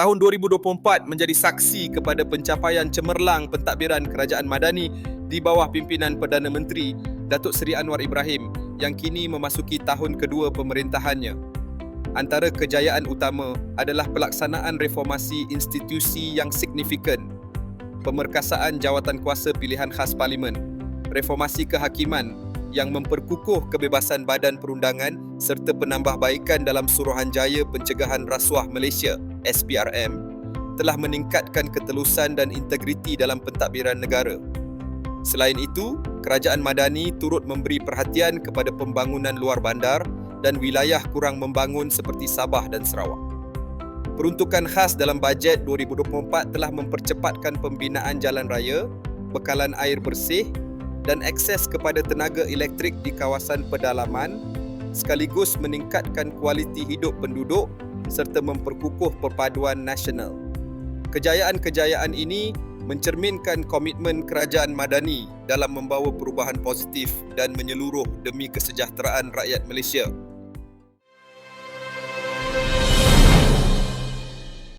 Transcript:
Tahun 2024 menjadi saksi kepada pencapaian cemerlang pentadbiran kerajaan Madani di bawah pimpinan Perdana Menteri Datuk Seri Anwar Ibrahim yang kini memasuki tahun kedua pemerintahannya. Antara kejayaan utama adalah pelaksanaan reformasi institusi yang signifikan, pemerkasaan jawatan kuasa pilihan khas parlimen, reformasi kehakiman yang memperkukuh kebebasan badan perundangan serta penambahbaikan dalam Suruhanjaya Pencegahan Rasuah Malaysia SPRM telah meningkatkan ketelusan dan integriti dalam pentadbiran negara. Selain itu, Kerajaan Madani turut memberi perhatian kepada pembangunan luar bandar dan wilayah kurang membangun seperti Sabah dan Sarawak. Peruntukan khas dalam bajet 2024 telah mempercepatkan pembinaan jalan raya, bekalan air bersih dan akses kepada tenaga elektrik di kawasan pedalaman sekaligus meningkatkan kualiti hidup penduduk serta memperkukuh perpaduan nasional. Kejayaan-kejayaan ini mencerminkan komitmen kerajaan Madani dalam membawa perubahan positif dan menyeluruh demi kesejahteraan rakyat Malaysia.